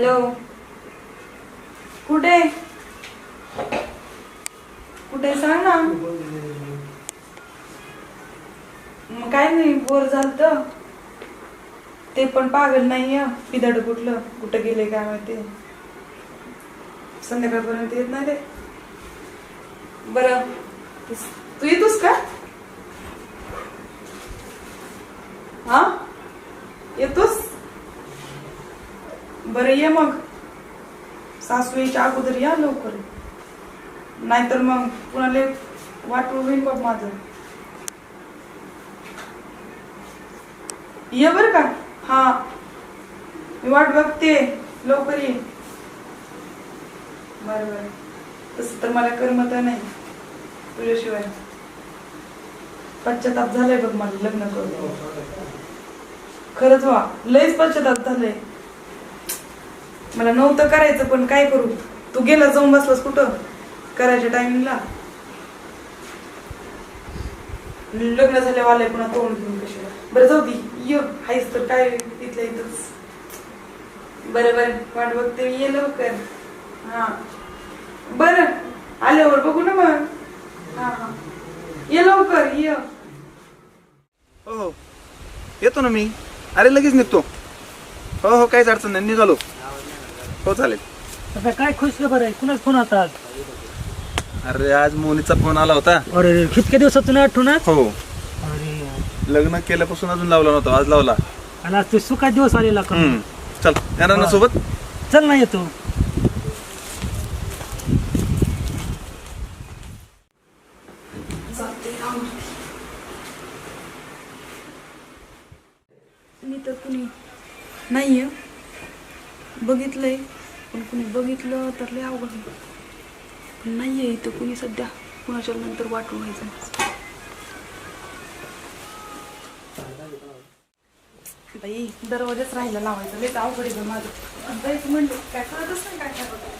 Hello. कुठे? कुठे सांग ना. मग काय नाही बोर झालत. ते पण पागल नाही पिदड कुठलं? कुठं गेले काय माहिती. संध्याकाळपर्यंत येत नाही ते. बरं तू येतोस का हा येतोस बरं ये मग. सासू अगोदर या लवकर. नाहीतर मग कुणाला वाट होईल बघ माझं. ये बर का? हा. मी वाट बघते. लवकर ये. बर बर. तसं तर मला करमत नाही. तुझ्याशिवाय. पश्चाताप झालाय बघ मला लग्न करून. खरंच वा लयच पश्चाताप झालंय. मला नव्हतं करायचं पण काय करू? तू गेला जाऊन बसलास कुठं? करायच्या टायमिंगला लग्न झाल्या वाले पुन्हा तोंड घेऊन कशाला? बरं जाऊ दे. ये. हायस तर काय इथल्या इथंच. बरं बरं. वाट बघते ये लवकर. हा. बरं. आल्यावर बघू ना मग. हा हा. ये लवकर. ये. हो हो. येतो ना मी. अरे लगेच निघतो. हो हो. काहीच अडचण नाही. निघालो. हो चालेल. आता काय खुश खबर आहे? कुणाच फोन आता आज? अरे आज मोनीचा फोन आला होता. अरे कितक्या दिवसातून आठवणाच हो. अरे लग्न केल्यापासून अजून लावला नव्हता आज लावला. आणि आज ते सुखा दिवस आलेला का? हम्म. चल येणार ना. सोबत? चल ना येतो जाते आवडते मी तर कुणी नाहीये बघितलंय. पण कुणी बघितलं तर लय अवघड पण नाहीये इथं कुणी सध्या. कुणाच्या नंतर वाटून व्हायचं बाई दरवाजाच राहायला लावायचं. लयच अवघड आहे माझं. आणि जायचं म्हणलं काय करतच नाही काय करत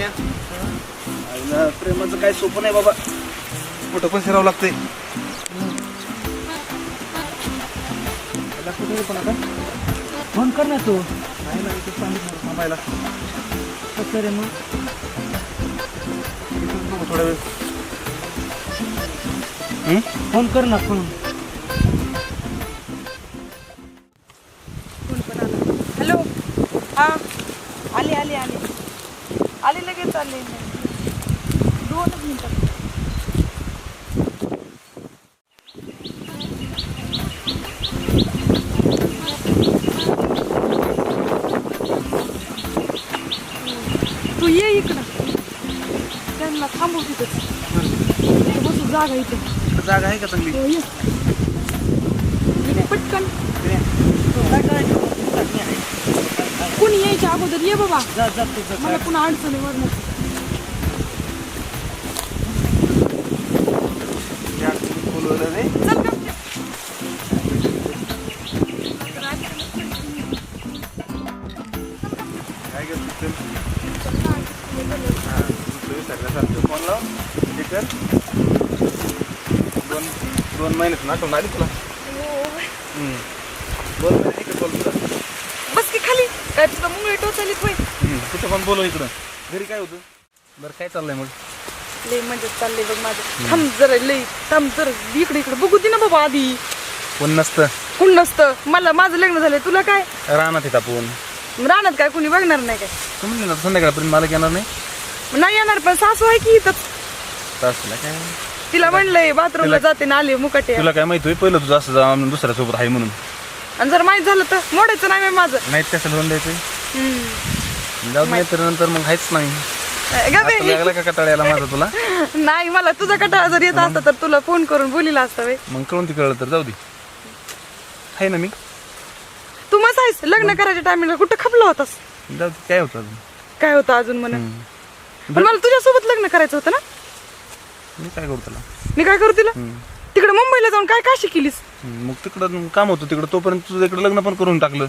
आईला प्रेमाचं काय सोपं नाही बाबा. मोठं पण फिरावं लागतंय. कुठे पण आता. फोन कर ना तू. नाही नाही इथं सांगितलं थांबायला. कसं रे मग? थोडा वेळ? फोन कर ना फोन. जागा इथं. जागा आहे का चांगली हो, ये. इथे पटकन. कोणी यायच्या अगोदर? ये बाबा. मला पुन्हा अडचणी रे चल विसरल्यासारखं फोन लाव? दोन दोन महिन्यात ना आठवण आली तुला? हम्म. दोन महिने इकडे बोल तुला. बस की खाली. काय तुला मुंगळी टोचली होय हम्म. कुठं पण बोलव इकडं. घरी काय होतं? बरं काय चाललंय मग? लय म्हणजे चाललंय बघ माझं. थांब जरा लय थांब जरा. इकडे इकडे. बघू दे ना बाबा आधी. कोण नसतं? कोण नसतं? मला माझं लग्न झालंय. तुला काय? रानात येत आपण. राहणार काय? कोणी बघणार नाही काय? तू म्हणली ना संध्याकाळपर्यंत मला येणार नाही? नाही येणार पण सासू आहे की इथं तासला काय? तिला म्हणलंय बाथरूमला तिला- जाते ना आले मुकाटे तुला काय माहिती होय पहिलं तुझं असं जा दुसऱ्यासोबत आहे म्हणून. आणि जर माहीत झालं तर मोडायचं नाही बाई माझं. नाही त्याचं लोन द्यायचं हम्म. जाऊ नाही तर नंतर मग हायच नाही. ग बाई. आता लागला का कटाळ्याला माझा तुला? नाही मला तुझा कटाळा जर येत असता तर तुला फोन करून बोलिला असता बाई. मग कळून ती कळलं तर जाऊ दे. आहे ना मी? तू मस्त आहेस. लग्न करायच्या टायमिंगला कुठं खपला होतास? जाऊ दे काय होतं अजून? काय होतं अजून म्हणा पण मला तुझ्यासोबत लग्न करायचं होतं ना? मी काय करू त्याला? मी काय करू तिला? तिकडे मुंबईला जाऊन काय काशी केलीस? हम्म, मग तिकडं काम होतं तिकडं तोपर्यंत तुझं इकडं लग्न पण करून टाकलं.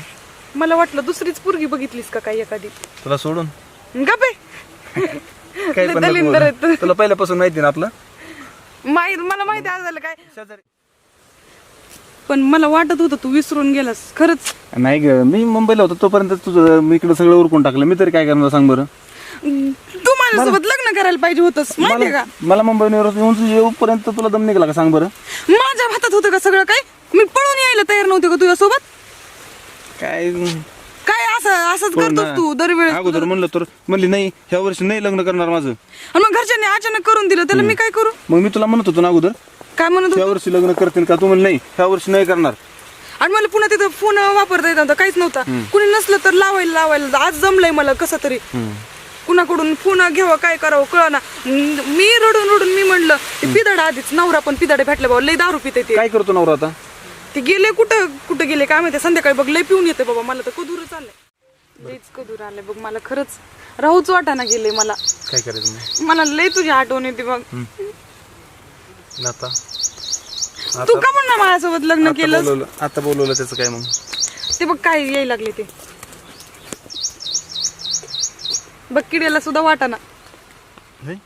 मला वाटलं दुसरीच पोरगी बघितलीस का काय एखादी? तुला सोडून? गपे काय पण नको दलिंदर. तुला पहिल्यापासून माहिती ना आपलं? माहीत मला माहिती आहे झालं काय. पण मला वाटत होतं तू विसरून गेलास खरंच. नाही ग मी मुंबईला होतो तोपर्यंत तुझं मी इकडं सगळं उरकून टाकलं. मी तरी काय करणार सांग बरं? तू माझ्यासोबत लग्न करायला पाहिजे होतस माहितीये का? मला येऊन तुझं येऊपर्यंत तुला दम निघाला का सांग बरं? माझ्या हातात होतं का सगळं काय मी पळून यायला तयार नव्हते का तुझ्यासोबत? काय? काय असं असंच हो ना. करतोस तू दरवेळेस अगोदर म्हणलं तर म्हणली नाही ह्या वर्षी नाही लग्न करणार माझं. आणि मग घरच्यांनी अचानक करून दिलं त्याला मी काय करू? मग मी तुला म्हणत होतो ना अगोदर काय म्हणत ह्या होतो वर्षी लग्न करतील का? तू म्हणलं नाही ह्या वर्षी नाही करणार. आणि मला पुन्हा तिथं फोन वापरता येत नव्हता काहीच नव्हता. कुणी नसलं तर लावायला लावायला आज जमलंय मला कसं तरी. कुणाकडून फोन घ्यावं काय करावं कळना. मी रडून रडून मी म्हणलं ते पिदाड आधीच नवरा पण पिदाडे भेटले बाबा लय दारू पिते ते. काय करतो नवरा आता? ते गेले कुठं कुठं गेले काय माहिती संध्याकाळी बघ लय पिऊन येते बाबा मला तर कदूर चाललंय. लयच कदूर आलंय बघ मला खरंच. राहूच वाटाना गेले मला. काय करायचं मग? मला लय तुझी आठवण येते बघ. आता तू का म्हणणार माझ्यासोबत लग्न आता केलं बोलवलं आता बोलवलं त्याचं काय मग? ते बघ काय यायला लागले ते. बघ किड्याला सुद्धा वाटाना नाही?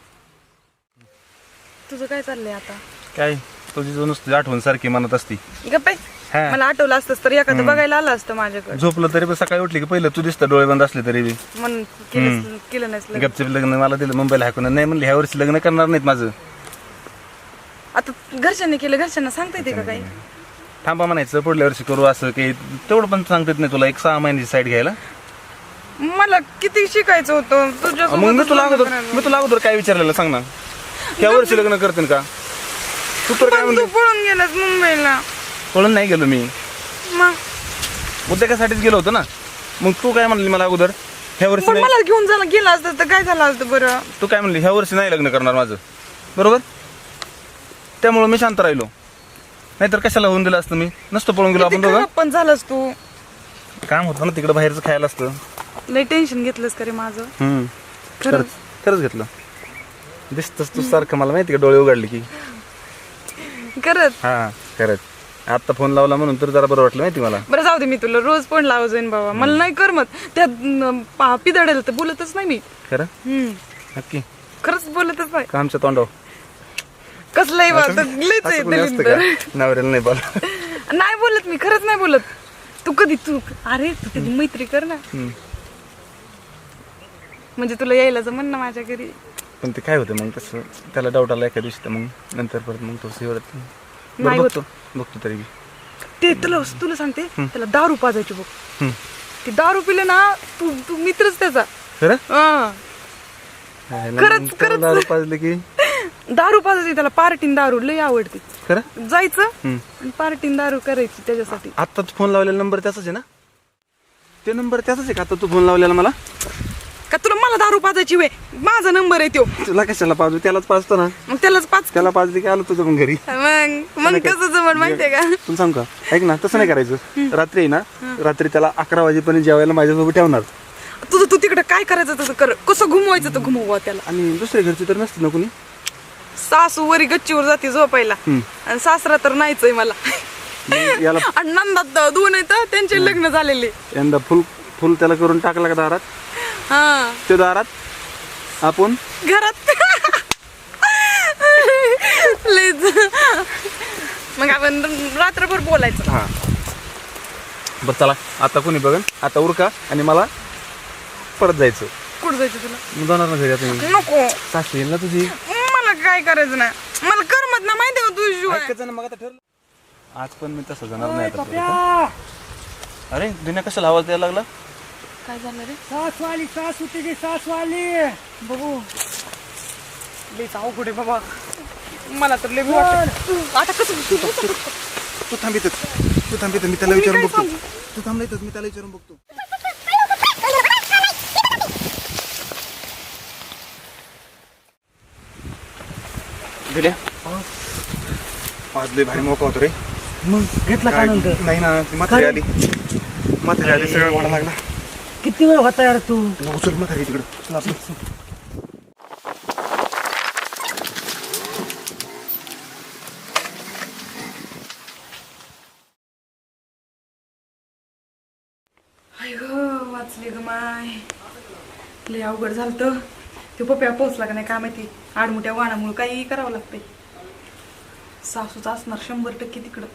तुझं काय चाललंय आता? काय तुझी जो नुसती आठवण सारखी मनात असती. गप्पे हा. मला आठवलं असतंस तर एखादं बघायला आलं असतं माझ्याकडे. झोपलं तरी पण सकाळी उठली की पहिलं तू दिसतं डोळे बंद असले तरी बी. म्हणून केलं केलं नाहीस लग्न. गपचप लग्न मला दिलं मुंबईला हाकून. नाही म्हणले ह्या वर्षी लग्न करणार नाहीत माझं. आता घरच्यांनी केलं घरच्यांना सांगता येते का काही? थांबा म्हणायचं पुढल्या वर्षी करू असं की तेवढं पण सांगता येत नाही तुला एक सहा महिन्याची साईड घ्यायला. मला किती शिकायचं होतं? तुझ्या मग मी तुला अगोदर मी तुला अगोदर काय विचारलेलं सांग ना. ह्या वर्षी लग्न करतील का? तू तर काय म्हणली तू पळून गेलास मुंबईला. पळून नाही गेलो मी. मग? उद्योगासाठीच गेलो होतो ना. मग तू काय म्हणली मला अगोदर? ह्या वर्षी पण नाही मला घेऊन झालं गेला असतं तर काय झालं असतं बरं? तू काय म्हणली? ह्या वर्षी नाही लग्न करणार माझं. बरोबर? त्यामुळं मी शांत राहिलो. नाहीतर कशाला होऊन दिलं असतं मी? नसतं पळून गेलो आपण किती दोघं. खराब पण झालंस तू. काम होतं ना तिकडं बाहेरचं खायला असतं. लय टेन्शन घेतलंस का रे माझं? हम्म. खरंच. खरंच खरंच घेतलं. दिसतच तू सारखं मला माहिती का डोळे उघडले की. खरंच? हा खरंच. आता फोन लावला म्हणून तर जरा बरं वाटलं माहिती मला. बरं जाऊ दे मी तुला. रोज पण लावत जाईन बाबा. मला नाही करमत. त्या पिदडेल तर बोलतच नाही मी. खरं? हम्म. नक्की. खरंच बोलतच नाही. का आमच्या तोंडावर? कसलंही बात लयच असं आहे कोणी असतं दलिंदर. का? नवऱ्याला नाही बोला नाही बोलत मी. खरंच नाही बोलत. तू कधी तू अरे तू कधी मैत्री कर ना. हम्म. म्हणजे तुला यायला जमन ना माझ्या घरी? पण ते काय होतं मग कसं त्याला डाऊट आला एका दिवशी तर मग नंतर परत मग तो सिवरत नाही बघतो बघतो तरी. बी ते तुला तुला सांगते त्याला दारू पाजायची बघ. हम्म. ती दारू पिले ना तू तू मित्रच त्याचा. खरं? हा. हायला खरंच, मग त्याला खरंच. दारू पाजले की? दारू पाजायची त्याला पार्टीन दारू लय आवडते. खरं? जायचं हम्म. आणि पार्टीन दारू करायची त्याच्यासाठी. आता तू फोन लावलेला नंबर त्याचाच आहे ना? ते नंबर त्याचाच आहे का? आता तू फोन लावलेला मला? का तुला मला दारू पाजायची वे माझा नंबर आहे तो. तुला कशाला पाजू? त्यालाच पाजतो ना. मग त्यालाच पाच त्याला पाजली की आलो तुझं पण घरी. मग मग कसं जमण माहितीये का? तुला सांग का? ऐक ना तसं नाही करायचं. रात्री आहे ना रात्री त्याला अकरा वाजेपर्यंत जेवायला माझ्यासोबत ठेवणार. तुझं तू तिकडे काय करायचं तसं कर? कसं घुमवायचं तर घुमवा त्याला? आणि दुसऱ्या घरची तर नसते ना कुणी? सासू वरी गच्चीवर जाते झोपायला. आणि सासरा तर नाहीच आहे मला. मग याला आणि नंदात दोन आहेत त्यांचे लग्न झालेले. यंदा फुल फुल त्याला करून टाकला का दारात? हा. ते दारात आपण घरात. लयच. मग आपण रात्रभर बोलायचं. हा. बरं चला. आता कोणी बघन? आता उरका आणि मला परत जायचं. कुठं जायचं तुला? जाणार ना घरी आता मी. नको. सासू येईल ना तुझी? मला काय करायचं नाही. मला करमत ना माहिती का ऐकायचं ना मग आता ठरलं. आज पण मी तसं जाणार नाही आता परत. अरे दुनिया कशाला आवाज द्यायला लागला? काय झालं रे? सासवाली सासू तुझी सासवाली. बघू. लयच अवघड आहे बाबा. मला तर वाटत. आता कसं तू थांबितच तू थांबित मी त्याला विचारून बघतो? तू थांबलायतच मी त्याला विचारून बघतो. दिल्या? आज लय भारी मोका होतो रे. मग घेतला का काय- नाही ना म्हातारी आली. म्हातारी आली सगळं वाढा लागला. किती वेळ होता यार तू? मग उचल तिकडं. चल आपलं. हाय ग वाचले ग माय. लय अवघड झालं ते पप्या पोचला का नाही काय माहिती. आडमुट्या वाणामुळे काही करावं लागतंय. सासूच असणार शंभर टक्के तिकडं.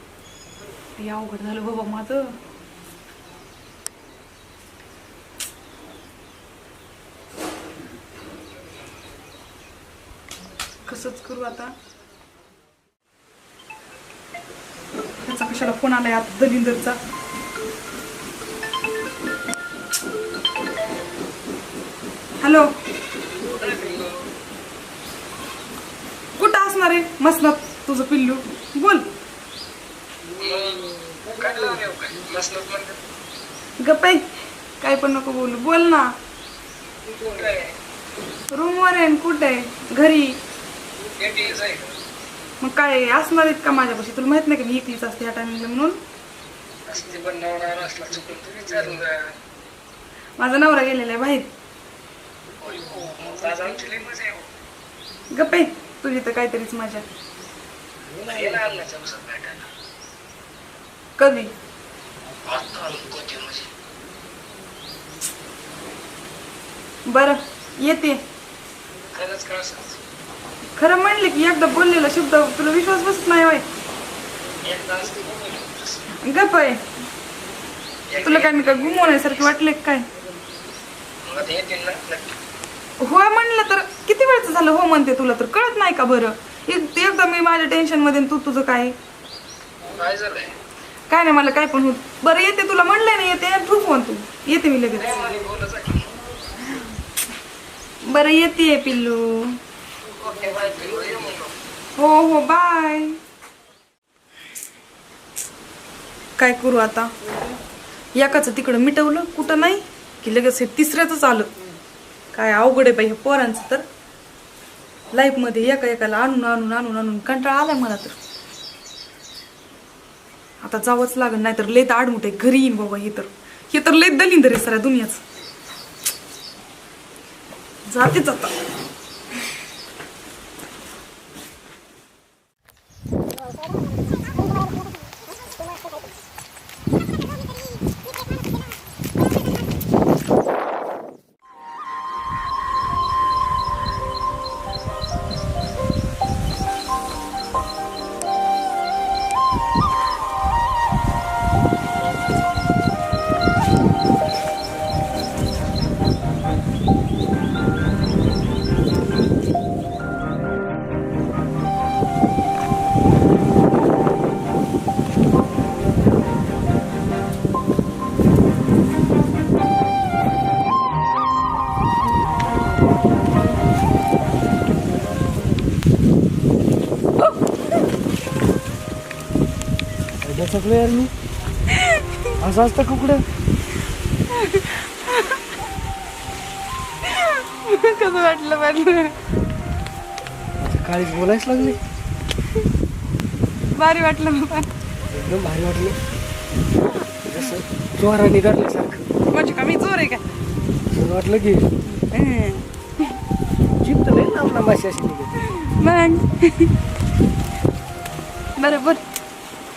लय अवघड झालं बाबा माझं. कसंच करू आता? त्याचा कशाला फोन आलाय आता दलिंदरचा? हॅलो? कुठं असणार आहे मसनात? तुझं पिल्लू? बोल. गप्पाई काय पण नको बोलू. बोल ना. रूमवर आहे कुठे आहे? घरी. मग काय असणार आहेत का माझ्यापाशी? तुला माहीत नाही का मी एकलीच असते या टायमिंगला म्हणून? माझा नवरा गेलेला आहे बाहेर. गप्पे तुझी तर काहीतरीच मजा. कधी? बर येते. खरं म्हणले की एकदा बोललेला शब्द तुला विश्वास बसत नाही वाईट गप आहे. तुला काय मी काय गुमवण्यासारखे वाटले का काय? होय म्हणलं तर किती वेळचं झालं हो म्हणते तुला तर? कळत नाही का बरं? एक- एकदा मी माझ्या टेन्शनमध्ये तू तुझं काय? काय नाही मला काय पण होत. बरं येते तुला म्हणलंय ना येते. ठू फोन तू. येते मी लगेच. बरं येते पिल्लू. हो हो बाय काय करू आता? एकाच तिकडं मिटवलं कुठं नाही की लगेच हे तिसऱ्याच आलं काय अवघड आहे बाई हे पोरांचं तर. लाईफमध्ये एका एकाला आणून आणून आणून आणून कंटाळा आलाय मला तर. आता जावंच लागेल नाही तर लय आडमुठ आहे घरी येईन बाबा हे तर. हे तर लय दलिंदर आहे सऱ्या दुनियाच. जातेच आता. सगळं यार मी? असं असतं कुकडं? कसं वाटलं वाटलं काळीच बोलायच लागले. भारी वाटलं एकदम भारी वाटलं. जसं चोराने धरल्यासारखं म्हणजे कमी जोर आहे का? असं वाटलं की जीप तर लांब लांब अशी अशी निघत. मग बरं बर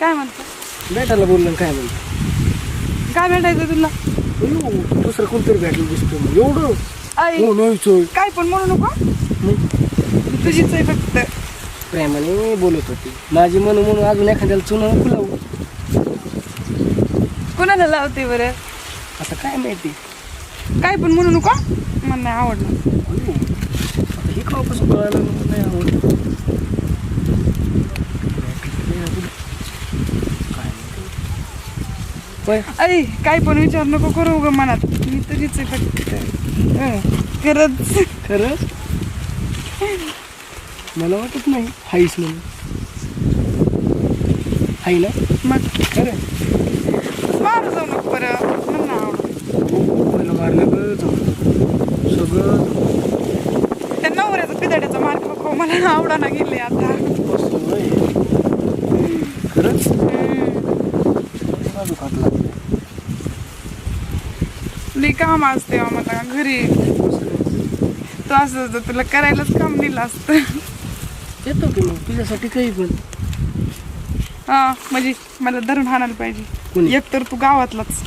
काय म्हणतो? भेटायला बोललं काय म्हणलं? काय भेटायचं तुला? अयो, दुसरं कोणतरी भेटलं दिसतो मग एवढं आई हो काय पण म्हणू नको. मग? तुझीच आहे फक्त. प्रेमाने बोलत होती. माझी मन म्हणून अजून एखाद्याला चुना नको लावू. कोणाला लावते बरं? आता काय माहिती? काय पण म्हणू नको. मला नाही आवडलं. अयो, आता हे खावापासून कळालं? ना, मला नाही आवडलं काय माहिती. होय. आई काय पण विचार नको करू ग मनात. मी तुझीच आहे फक्त. हं, खरंच. खरंच? मला वाटत नाही. हाईस म्हणून. हाय ना? मग? खरं मारू जाऊ नको बरं मला नाही आवडत. पहिलं मारलं ग जाऊ. सगळं त्या नवऱ्याचं पिदाड्याचा मार खाऊ खाऊ मला आवडाना गेले आता. मस्त. खरंच? लागते लई काम असते हो मला घरी. तू असं होतं, तुला करायलाच काम दिलं असतं येतो की मग तुझ्यासाठी काही पण. हा म्हणजे मला धरून हाणायला पाहिजे. कोणी? एक तर तू गावातलाच.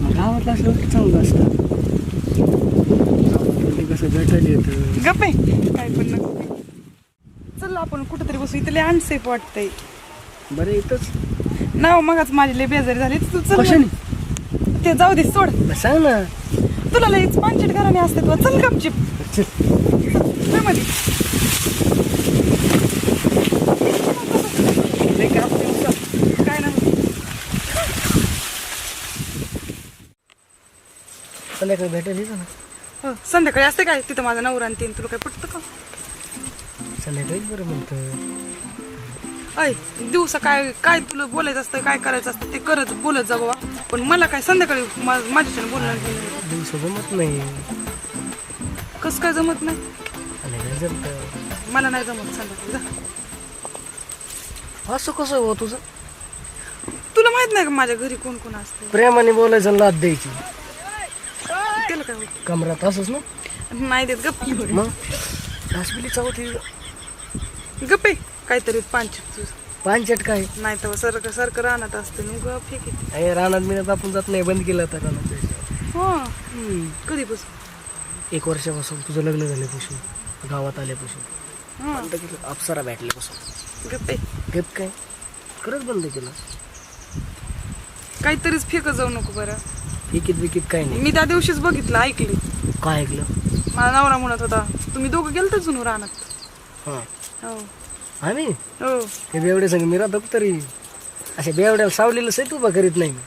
मग गावातलं असल्यावर की चांगलं असतं. गावातलं कसं भेटायला येतं. गप आहे काय पण नको. चल आपण कुठेतरी बसू इथं लय अनसेफ वाटतंय. बरं येतच नाव मगच माझी लय बेजारी झाली तू चल. कशाने. ते जाऊ दे सोड. सांग ना. तुला लयच पांचट घराने असते तुला. चल गपचिप. चल. चलमध्ये. काय ना. संध्याकाळी ना. हो, संध्याकाळी असते काय? तिथं माझा नवरा आणि तीन तुला काय पटतं का? संध्याकाळीच बरं म्हणतं. अय दिवसा काय काय तुला बोलायचं असतं काय करायचं असतं ते करत बोलत जा बाबा. पण मला काय संध्याकाळी मा- माझ्याच्याने बोलणार नाही. दिवस जमत नाही. कसं काय जमत नाही? जमतं. मला नाही जमत संध्याकाळी. जा. असं कसं हो तुझं? तुला माहीत नाही का माझ्या घरी कोण कोण असतं? प्रेमाने बोलायचं आणि लाद द्यायची. त्याला काय होतं? कमरात असंच ना? नाही देत गप्प मग? घासबिली चावती गप्पे काहीतरी पांच पानचट काय? नाही तर सारखं सारखं राहणार असते. मग फेक येते रानात मिळत आपण जात नाही. बंद केलं आता रानात. हो. कधीपासून? एक वर्षापासून तुझं लग्न झाल्यापासून गावात आल्यापासून. हा. बंद केलं. अप्सरा भेटल्यापासून. गप्पे गप काय? खरंच बंद केलं. काहीतरीच फेकत जाऊ नको बरं. विकित विकित काय नाही. मी त्या दिवशीच बघितलं ऐकली. काय ऐकलं? मला नवरा म्हणत होता तुम्ही दोघं गेलत जुनू रानात? हां. हो. आम्ही हो. ते बेवडे संग मी राहतो तरी. अशा बेवड्याला सावलेलं सहित उभा करीत नाही मी.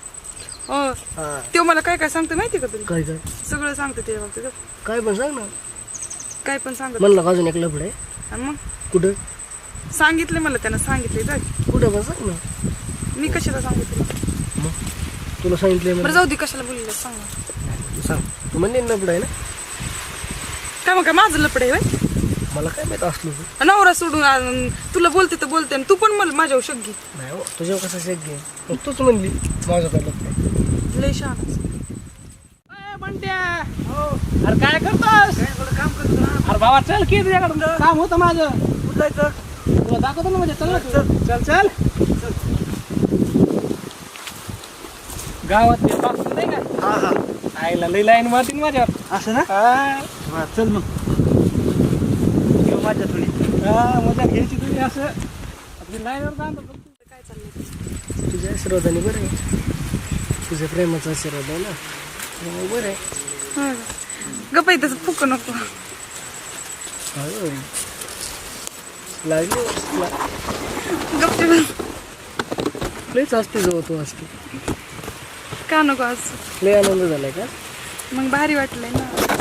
हो. हां. ते मला काय काय सांगते माहिती का तुम्ही काय काय सगळं सांगते ते बाबतीत काय पण सांग ना. काय पण सांगत. म्हणलं का अजून एक लफड आहे? आणि मग? कुठं? सांगितले मला त्यानं सांगितले तर कुठं पण सांग ना. मी कशाला सांगितले मग? तुला सांगितलंय बरं जाऊ दे कशाला बोलले सांग सांग. तू म्हणले लफड आहे ना? काय मग काय माझं लपड आहे व्हय? मला काय माहीत असलो तू नवरा सोडून तुला बोलते तर बोलते आणि तू पण मला माझ्यावर शक घे. नाही हो तुझ्यावर कसा शक्य आहे मग तूच म्हणली माझं काय लफड आहे. लय शहाणा. अरे काय करतोस? अरे बाबा चल की तुझ्याकडं काम होतं माझं. तुला दाखवतो ना म्हणजे चल ना तू. चल. चल गावात ते पाहतो नाही का? हा हा. आईला लई लाईन मारती ना माझ्यावर. असं ना? हा. हा, चल मग. माझ्या थोडी. हा, मजा घ्यायची तुम्ही असं. आपली लाईनवर जाणं काय चाललंय? तुझ्या आशीर्वादाने बरं आहे. तुझ्या प्रेमाचा आशीर्वाद आहे ना? त्यामुळे बरं आहे. हं. गप्प आहे तसं फुक नको. होय. लागली गप्प लयच असते जवळ तू असते का नको आज? लय आनंद झालाय का? मग भारी वाटलंय ना.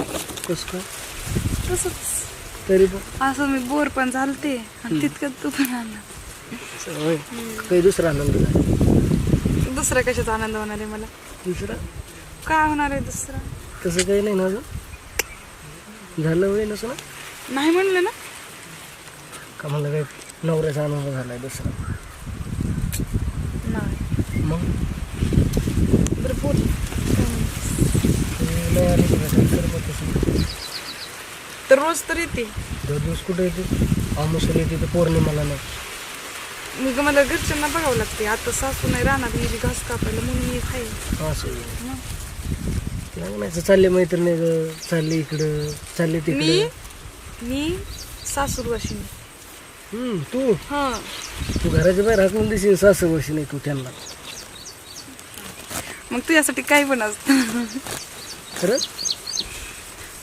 कस काय? तसंच. तरी पण. असं मी बोर पण झालते आणि तितकं तू पण आला होय. काही दुसरा आनंद दुसरा कशाचा आनंद होणार आहे मला? दुसरा? काय होणार आहे दुसरा? तसं काही नाही ना अजून? झालं होय नसं ना? नाही म्हणलं ना? का मला काही नवऱ्याचा आनंद झालाय दुसरा? नाही. मग? बरं बोल. ते लय आले की भेटायला तर मग तसं तर रोज तर येते. दर दिवस कुठे येते? आमुसला येते तर पौर्णिमाला नाही. मग मला घरच्यांना बघावं लागते. आता सासू नाही राहणार गेली घास कापायला म्हणून मी खाईल असं म्हणायचं चालले मैत्रिणी ग. चालले इकडं चालले मी तिकडं. मी सासूर वाशिनी हम्म, तू? हा. तू घराच्या बाहेर हाकून देशील सासू वर्षी नाही तू त्यांना. मग तुझ्यासाठी काय पण असतं खरंच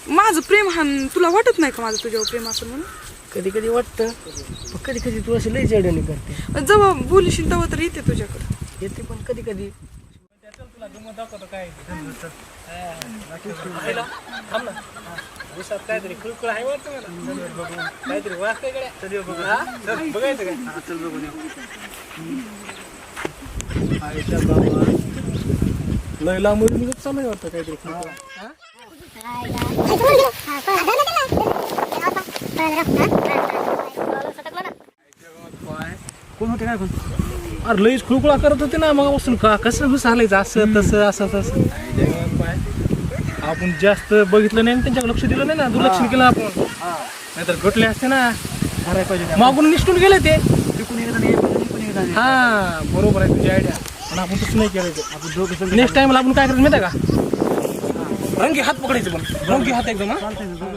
माझं प्रेम हा तुला वाटत नाही का माझं तुझ्यावर प्रेम असं म्हणून? कधी कधी वाटतं पण कधी कधी तू अशी लई जडणी करते. जेव्हा बोलशील तेव्हा तर येते तुझ्याकडं. येते पण कधी कधी. काहीतरी खुळखुळ आहे वाटतं मला काहीतरी वाचतंयकडे बघायचं काय चल बघून येऊ आईच्या बाबा लय लांब चालू आहे वाटतं काहीतरी. हा? कोण होते काय अरे लईच खुळखुळा करत होते ना मग बसून का? कसं कसं हालायचं असं तसं असं तसं. आपण जास्त बघितलं नाही त्यांच्याकडे लक्ष दिलं नाही ना दुर्लक्ष केलं आपण. नाहीतर गटले असते ना. मागून निष्ठून गेले ते. हा. बरोबर आहे तुझी आयडिया पण आपण तसं नाही केलं नेक्स्ट टाइमला आपण काय करायचं माहिती का? रंगी हात पकडायचे पण. रंगी हात एकदम हा?